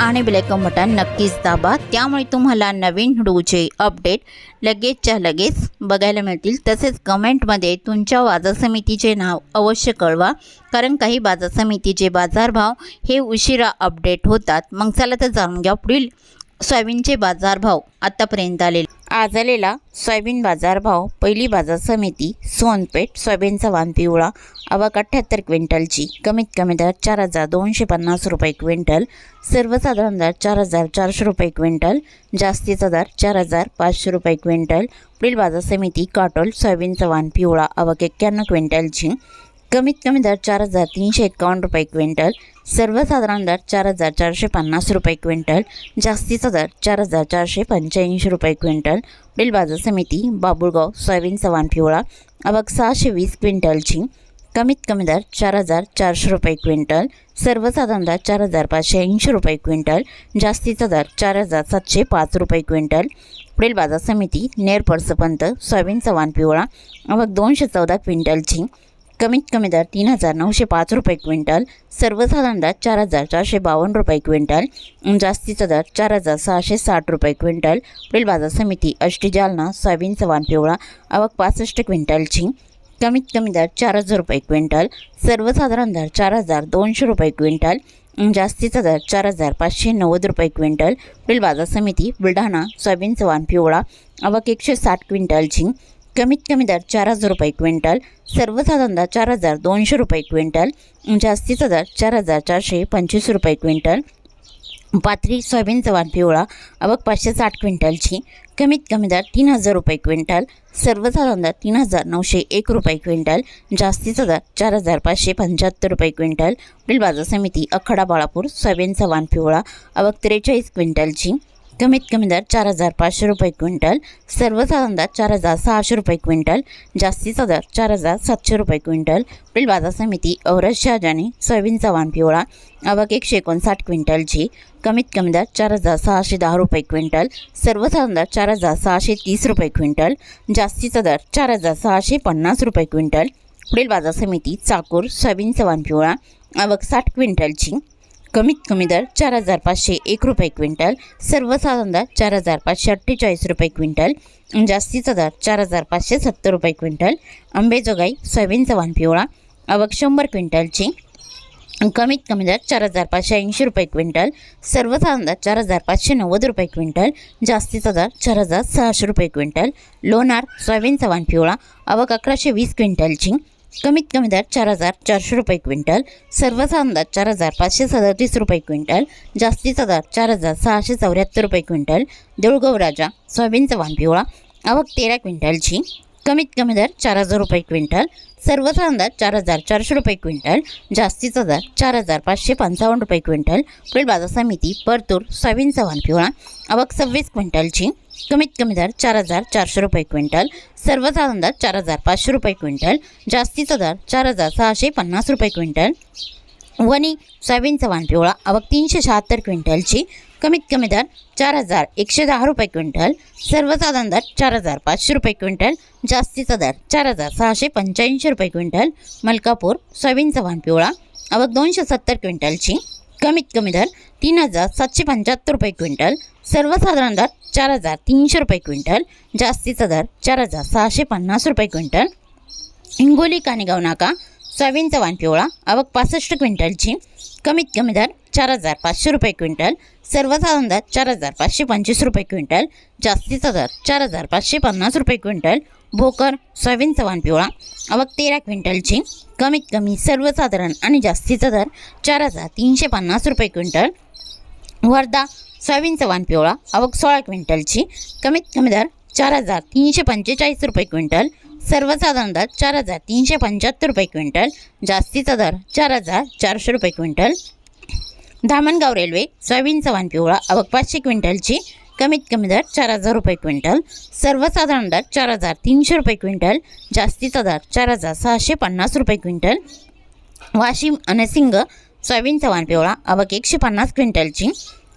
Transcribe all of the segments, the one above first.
आणि bell icon button नक्कीच दाबा. त्यामुळे तुम्हाला नवीन व्हिडिओचे अपडेट लगेचच्या लगेच बघायला मिळतील. तसेच कमेंटमध्ये तुमच्या बाजार समितीचे नाव अवश्य कळवा. कारण काही बाजार समितीचे बाजारभाव हे उशिरा अपडेट होतात. मग चला तर जाणून घ्या पुढील सोयाबीनचे बाजारभाव आतापर्यंत आलेले. आज आलेला सोयाबीन बाजारभाव पहिली बाजार समिती सोनपेठ सोयाबीनचा वाण पिवळा अवाक अठ्ठ्याहत्तर क्विंटलची. कमीत कमी दर चार हजार दोनशे पन्नास रुपये क्विंटल सर्वसाधारण दर चार हजार चारशे रुपये क्विंटल जास्तीचा दर चार हजार पाचशे रुपये क्विंटल. पुढील बाजार समिती काटोल सोयाबीनचा वाण पिवळा अवाक एक्क्याण्णव क्विंटलची. कमीत कमी दर चार हजार तीनशे एकावन्न रुपये क्विंटल. सर्वसाधारण दर चार हजार चारशे पन्नास रुपये क्विंटल. जास्तीचा दर चार हजार चारशे पंच्याऐंशी रुपये क्विंटल. पुढील बाजार समिती बाबुळगाव सोयाबीन सवान पिवळा. अवघ सहाशे वीस क्विंटलची. कमीत कमी दर चार हजार चारशे रुपये क्विंटल. सर्वसाधारण दर चार हजार पाचशे ऐंशी रुपये क्विंटल. जास्तीचा दर चार हजार सातशे पाच रुपये क्विंटल. पुढील बाजार समिती नेर परसपंत सोयाबीन चव्हाण पिवळा. अवघ दोनशे चौदा क्विंटलची. कमीत कमी दर तीन हजार नऊशे पाच रुपये क्विंटल सर्वसाधारण दर चार हजार चारशे बावन्न रुपये क्विंटल जास्तीचा दर चार हजार सहाशे साठ रुपये क्विंटल. पुढील बाजार समिती अष्टी जालना सोयाबीन सवान पिवळा आवक पासष्ट क्विंटलची कमीत कमी दर चार हजार रुपये क्विंटल सर्वसाधारण दर चार हजार दोनशे रुपये क्विंटल जास्तीचा दर चार हजार पाचशे नव्वद रुपये क्विंटल. पुढील बाजार समिती बुलढाणा सोयाबीन चव्हाण पिवळा आवक एकशे साठ क्विंटलची कमीत कमी दर चार हजार रुपये क्विंटल सर्वसाधारण दर चार हजार दोनशे रुपये क्विंटल म्हणजे जास्तीचा दर चार हजार चारशे पंचवीस रुपये क्विंटल. पाथरी सोयाबीन चव्हाण पिवळा अवघ पाचशे साठ क्विंटलची कमीत कमी दर तीन हजार रुपये क्विंटल सर्वसाधारण दर तीन हजार नऊशे एक रुपये क्विंटल म्हणजे जास्तीचा दर चार हजार पाचशे पंच्याहत्तर रुपये क्विंटल. पुढील बाजार समिती अखडा बाळापूर सोयाबीन चव्हाण पिवळा अवघ त्रेचाळीस क्विंटलची. कमीत कमी दर चार हजार पाचशे रुपये क्विंटल सर्वसाधारण दर चार हजार सहाशे रुपये क्विंटल जास्तीचा दर चार हजार सातशे रुपये क्विंटल पुढील बाजार समिती औरत शहाजानी सोयाबीन चव्हाण पिवळा आवक एकशे एकोणसाठ क्विंटलची कमीत कमी दर चार हजार सहाशे दहा रुपये क्विंटल सर्वसाधारण दर चार हजार सहाशे तीस रुपये क्विंटल जास्तीचा दर चार हजार सहाशे पन्नास रुपये क्विंटल पुढील बाजार समिती चाकूर सोयाबीन चव्हाण पिवळा आवक साठ क्विंटलची कमीत कमी दर चार हजार पाचशे एक रुपये क्विंटल सर्वसाधारण दर चार हजार पाचशे अठ्ठेचाळीस रुपये क्विंटल जास्तीचा दर चार हजार पाचशे सत्तर रुपये क्विंटल आंबेजोगाई सोयाबीन चव्हाण पिवळा अवघ शंभर क्विंटलची. कमीत कमी दर चार हजार पाचशे ऐंशी रुपये क्विंटल सर्वसाधारण दर चार हजार पाचशे नव्वद रुपये क्विंटल जास्तीचा दर चार हजार सहाशे रुपये क्विंटल लोणार सोयाबीन चव्हाण पिवळा अवघ अकराशे वीस क्विंटलची. कमीत कमी दर चार हजार चारशे रुपये क्विंटल सर्वसाधारण दर चार हजार पाचशे सदतीस रुपये क्विंटल जास्तीचा दर चार हजार सहाशे चौऱ्याहत्तर रुपये क्विंटल देऊळगाव राजा सोयाबीन चव्हाण पिवळा आवक तेरा क्विंटलची. कमीत कमी दर चार हजार रुपये क्विंटल सर्वसाधारण दर चार हजार चारशे रुपये क्विंटल जास्तीचा दर चार हजार पाचशे पंचावन्न रुपये क्विंटल पुढील बाजार समिती परतूर सोयाबीन चव्हाण पिवळा आवक सव्वीस क्विंटलची. कमीत कमी दर चार हजार चारशे रुपये क्विंटल सर्वसाधारण दर चार हजार पाचशे रुपये क्विंटल जास्तीचा दर चार हजार सहाशे पन्नास रुपये क्विंटल. वणी सोयाबीनचा वान पिवळा आवक तीनशे शहात्तर क्विंटलची कमीत कमी दर चार हजार एकशे दहा रुपये क्विंटल सर्वसाधारण दर चार हजार पाचशे रुपये क्विंटल जास्तीचा दर चार हजार सहाशे पंच्याऐंशी रुपये क्विंटल. मलकापूर सोयाबीनचा वान पिवळा आवक दोनशे सत्तर क्विंटलची कमीत कमी दर तीन हजार सातशे पंच्याहत्तर रुपये क्विंटल सर्वसाधारण दर चार हजार तीनशे रुपये क्विंटल जास्तीचा दर चार हजार सहाशे पन्नास रुपये क्विंटल. हिंगोली कानेगाव नाका सोयाबीन चव्हाण पिवळा आवक पासष्ट क्विंटलची कमीत कमी दर चार हजार पाचशे रुपये क्विंटल सर्वसाधारण दर चार हजार पाचशे पंचवीस रुपये क्विंटल जास्तीचा दर चार हजार पाचशे पन्नास रुपये क्विंटल भोकर सोयाबीन चव्हाण पिवळा आवक तेरा क्विंटलची कमीत कमी सर्वसाधारण आणि जास्तीचा दर चार हजार तीनशे पन्नास रुपये क्विंटल वर्धा सोयाबीन वाण पिवळा आवक सोळा क्विंटलची कमीत कमी दर चार हजार तीनशे पंचेचाळीस रुपये क्विंटल सर्वसाधारण दर चार हजार तीनशे पंच्याहत्तर रुपये क्विंटल जास्तीचा दर चार हजार चारशे रुपये क्विंटल. धामणगाव रेल्वे सोयाबीन वाण पिवळा आवक पाचशे क्विंटलची कमीत कमी दर चार हजार रुपये क्विंटल सर्वसाधारण दर चार हजार तीनशे रुपये क्विंटल जास्तीचा दर चार हजार सहाशे पन्नास रुपये क्विंटल. वाशिम अनसिंग सिंग सोयाबीन पिवळा आवक एकशे पन्नास क्विंटलची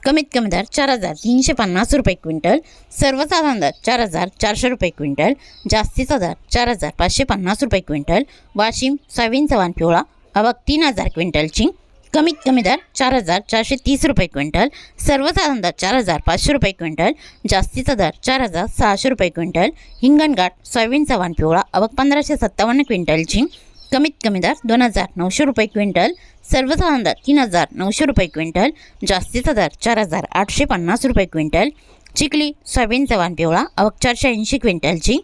कमीत कमी दर चार हजार तीनशे पन्नास रुपये क्विंटल सर्वसाधारण दर चार हजार चारशे रुपये क्विंटल जास्तीचा दर चार हजार पाचशे पन्नास रुपये क्विंटल वाशिम सोयाबीन वाण पिवळा आवक तीन हजार क्विंटलची कमीत कमी दर चार हजार चारशे तीस रुपये क्विंटल सर्वसाधारण दर चार हजार पाचशे रुपये क्विंटल जास्तीचा दर चार हजार सहाशे रुपये क्विंटल हिंगणघाट सोयाबीन वाण पिवळा अबक पंधराशे सत्तावन्न क्विंटलची कमीत कमी दर दोन हजार नऊशे रुपये क्विंटल सर्वसाधारण दर तीन हजार नऊशे रुपये क्विंटल जास्तीचा दर चार हजार आठशे पन्नास रुपये क्विंटल चिखली सोयाबीन चव्हाण पिवळा आवक चारशे ऐंशी क्विंटलची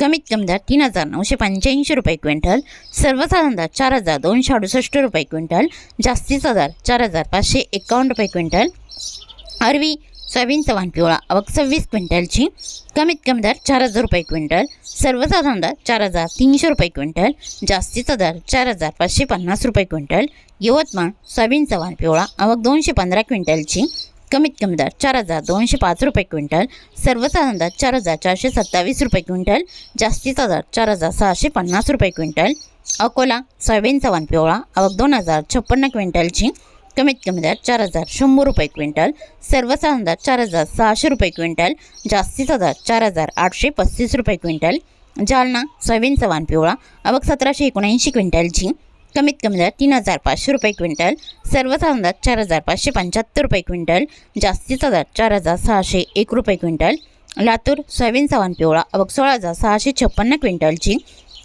कमीत कमी दर तीन हजार नऊशे पंच्याऐंशी रुपये क्विंटल सर्वसाधारण दर चार हजार दोनशे अडुसष्ट रुपये क्विंटल जास्तीचा दर चार हजार पाचशे एकावन्न रुपये क्विंटल अरवी सोयाबीन वाण पिवळा. आवक सव्वीस क्विंटलची. कमीत कमी दर चार हजार रुपये क्विंटल. सर्वसाधारण दर चार हजार तीनशे रुपये क्विंटल. जास्तीचा दर चार हजार पाचशे पन्नास रुपये क्विंटल. यवतमाळ सोयाबीन वाण पिवळा. आवक दोनशे पंधरा क्विंटलची. कमीत कमी दर चार हजार दोनशे पाच रुपये क्विंटल. सर्वसाधारण दर चार हजार चारशे सत्तावीस रुपये क्विंटल. जास्तीचा दर चार हजार सहाशे पन्नास रुपये क्विंटल. अकोला सोयाबीन वाण पिवळा. आवक दोन हजार छप्पन्न क्विंटलची. कमीत कमी दर चार हजार शंभर रुपये क्विंटल सर्वसाधारण दर चार हजार सहाशे रुपये क्विंटल जास्तीचा दर चार हजार आठशे पस्तीस रुपये क्विंटल जालना सोयाबीन चव्हाण पिवळा आवक सतराशे एकोणऐंशी क्विंटलची कमीत कमी दर तीन हजार पाचशे रुपये क्विंटल सर्वसाधारण दर चार हजार पाचशे पंच्याहत्तर रुपये क्विंटल जास्तीचा दर चार हजार सहाशे एक रुपये क्विंटल लातूर सोयाबीन चव्हाण पिवळा आवक सोळा हजार सहाशे छप्पन्न क्विंटलची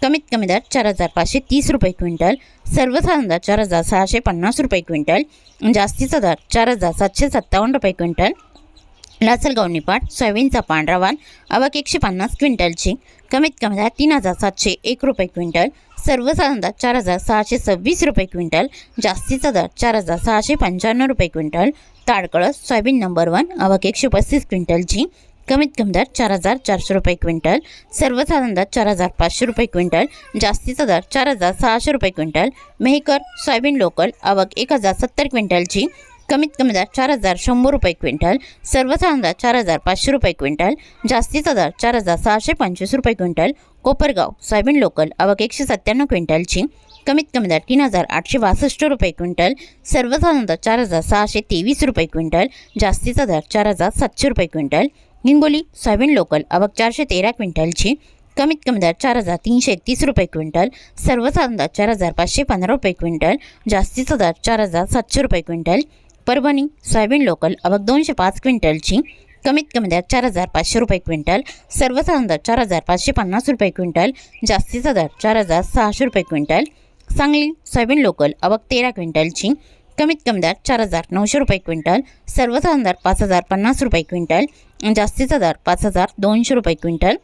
कमीत कमी दर चार हजार पाचशे तीस रुपये क्विंटल सर्वसाधारण दर चार हजार सहाशे पन्नास रुपये क्विंटल जास्तीचा दर चार हजार सातशे सत्तावन्न रुपये क्विंटल लासलगावनी पाठ सोयाबीनचा पांढरा वाण आवक एकशे पन्नास क्विंटलची कमीत कमी दर तीन हजार सातशे एक रुपये क्विंटल सर्वसाधारण दर चार हजार सहाशे सव्वीस रुपये क्विंटल जास्तीचा दर चार हजार सहाशे पंच्याण्णव रुपये quintal Tadkalas soybean number one आवक एकशे पस्तीस क्विंटलची कमीत कमी दर चार हजार चारशे रुपये क्विंटल सर्वसाधारण दर चार हजार पाचशे रुपये क्विंटल जास्तीचा दर चार हजार सहाशे रुपये क्विंटल मेहकर सोयाबीन लोकल आवक एक हजार सत्तर क्विंटलची कमीत कमी दर चार हजार शंभर रुपये क्विंटल सर्वसाधारण दर चार हजार पाचशे रुपये क्विंटल जास्तीचा दर चार हजार सहाशे पंचवीस रुपये क्विंटल कोपरगाव सोयाबीन लोकल आवक एकशे सत्त्याण्णव क्विंटलची कमीत कमी दर तीन हजार आठशे बासष्ट रुपये क्विंटल सर्वसाधारण दर चार हजार सहाशे तेवीस रुपये क्विंटल जास्तीचा दर चार हजार सातशे रुपये क्विंटल हिंगोली सोयाबीन लोकल आवक चारशे तेरा क्विंटलची कमीत कमी दर चार हजार तीनशे एकतीस रुपये क्विंटल सर्वसाधारण दर चार हजार पाचशे पंधरा रुपये क्विंटल जास्तीचा दर चार हजार सातशे रुपये क्विंटल परभणी सोयाबीन लोकल आवक दोनशे पाच क्विंटलची कमीत कमी दर चार हजार पाचशे रुपये क्विंटल सर्वसाधारण दर चार हजार पाचशे पन्नास रुपये क्विंटल जास्तीचा दर चार हजार सहाशे रुपये क्विंटल सांगली सोयाबीन लोकल आवक तेरा क्विंटलची कमीत कमी दर चार हजार नऊशे रुपये क्विंटल सर्वसाधारण दर पाच हजार पन्नास रुपये क्विंटल जास्तीचा दर पाच हजार दोनशे रुपये क्विंटल.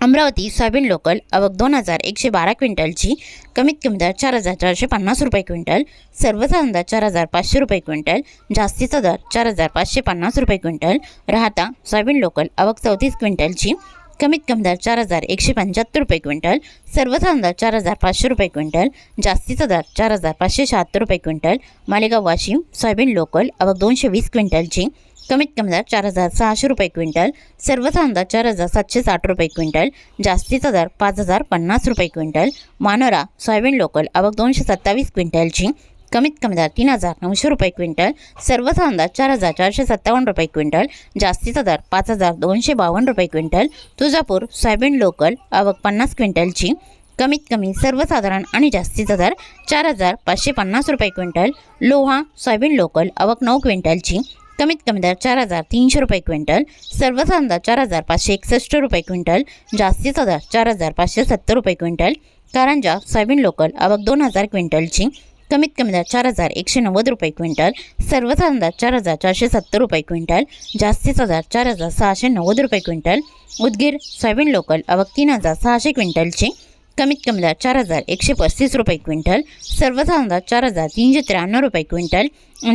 अमरावती सोयाबीन लोकल आवक दोन हजार एकशे बारा क्विंटलची कमीत कमी दर चार हजार चारशे पन्नास रुपये क्विंटल सर्वसाधारण दर चार हजार पाचशे रुपये क्विंटल जास्तीचा दर चार हजार पाचशे पन्नास रुपये क्विंटल. राहता सोयाबीन लोकल आवक चौतीस क्विंटलची कमीत कमी दर चार हजार एकशे पंच्याहत्तर रुपये क्विंटल सर्वसाधारण दर चार हजार पाचशे रुपये क्विंटल जास्तीचा दर चार हजार पाचशे शहात्तर रुपये quintal Malegaon Washim soybean local अवघ दोनशे वीस क्विंटलची कमीत कमी दर चार हजार सहाशे रुपये क्विंटल सर्वसाधारण दर चार हजार सातशे साठ रुपये क्विंटल जास्तीचा दर पाच हजार पन्नास रुपये क्विंटल मानोरा सोयाबीन लोकल अवघ दोनशे सत्तावीस क्विंटलची कमीत कमी दर तीन हजार नऊशे रुपये क्विंटल सर्वचा अंदाज चार हजार चारशे सत्तावन्न रुपये क्विंटल जास्तीचा दर पाच हजार दोनशे बावन्न रुपये क्विंटल तुळजापूर सोयाबीन लोकल आवक पन्नास क्विंटलची. कमीत कमी सर्वसाधारण आणि जास्तीचा दर चार हजार पाचशे पन्नास रुपये क्विंटल लोहा सोयाबीन लोकल आवक नऊ क्विंटलची. कमीत कमी दर चार हजार तीनशे रुपये क्विंटल सर्वचा अंदाज चार हजार पाचशे एकसष्ट रुपये क्विंटल जास्तीचा दर चार हजार पाचशे सत्तर रुपये क्विंटल कारंजा सोयाबीन लोकल आवक दोन हजार क्विंटलची. कमीत कमी दर चार हजार एकशे नव्वद रुपये क्विंटल सर्वसाधारण दर चार हजार चारशे सत्तर रुपये क्विंटल जास्तीचा दर चार हजार सहाशे नव्वद रुपये क्विंटल उदगीर सोयाबीन लोकल आवक तीन हजार सहाशे क्विंटलची कमीत कमी दर चार हजार एकशे पस्तीस रुपये क्विंटल सर्वसाधारण दर चार हजार तीनशे त्र्याण्णव रुपये क्विंटल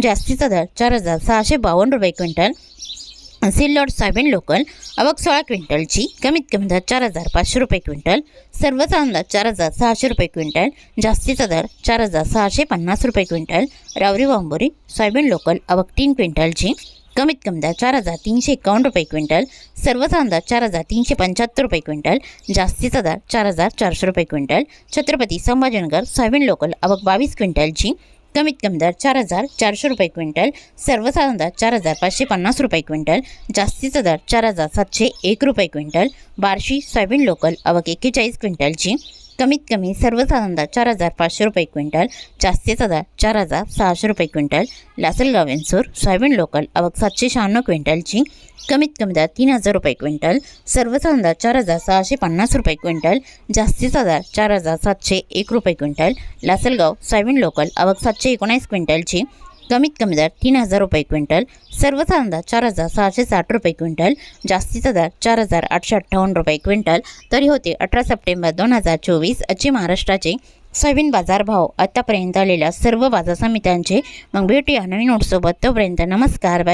जास्तीचा दर चार हजार सहाशे बावन्न रुपये क्विंटल सिल्लोड सोयाबीन लोकल आवक सोळा क्विंटलची कमीत कमी दर चार हजार पाचशे रुपये क्विंटल सर्वसाधारण दर चार हजार सहाशे रुपये क्विंटल जास्तीचा दर चार हजार सहाशे पन्नास रुपये क्विंटल रावरी वांबोरी सोयाबीन लोकल आवक तीन क्विंटलची कमीत कमी दर चार हजार तीनशे एकावन्न रुपये क्विंटल सर्वसाधारण दर चार हजार तीनशे पंच्याहत्तर रुपये क्विंटल जास्तीचा दर चार हजार चारशे रुपये quintal Chhatrapati Sambhajinagar soybean local आवक बावीस क्विंटलची कमीत कमी दर चार हजार चारशे रुपये क्विंटल सर्वसाधारण दर चार हजार पाचशे पन्नास रुपये क्विंटल जास्तीचा दर चार हजार सातशे एक रुपये क्विंटल बार्शी सोयाबीन लोकल अवक एक्केचाळीस क्विंटलची कमीत कमी सर्वच दर चार हजार पाचशे रुपये क्विंटल जास्तीचा दर चार हजार सहाशे रुपये quintal Lasalgaon Vensur soybean local आवक सातशे शहाण्णव क्विंटलची कमीत कमी दर तीन हजार रुपये क्विंटल सर्वच दर चार हजार सहाशे पन्नास रुपये क्विंटल जास्तीचा दर चार हजार सातशे एक रुपये क्विंटल लासलगाव सोयाबीन लोकल आवक सातशे एकोणीस क्विंटलची कमीत कमी दर तीन हजार रुपये क्विंटल सर्वसाधारण दर चार हजार सहाशे साठ रुपये क्विंटल जास्तीचा दर चार हजार आठशे अठ्ठावन्न रुपये क्विंटल. तरी होते अठरा सप्टेंबर दोन हजार चोवीस अचे महाराष्ट्राचे सोयाबीन बाजारभाव आतापर्यंत आलेल्या सर्व बाजार समित्यांचे मग भेटूया नवीन नोटसोबत तोपर्यंत नमस्कार बाय.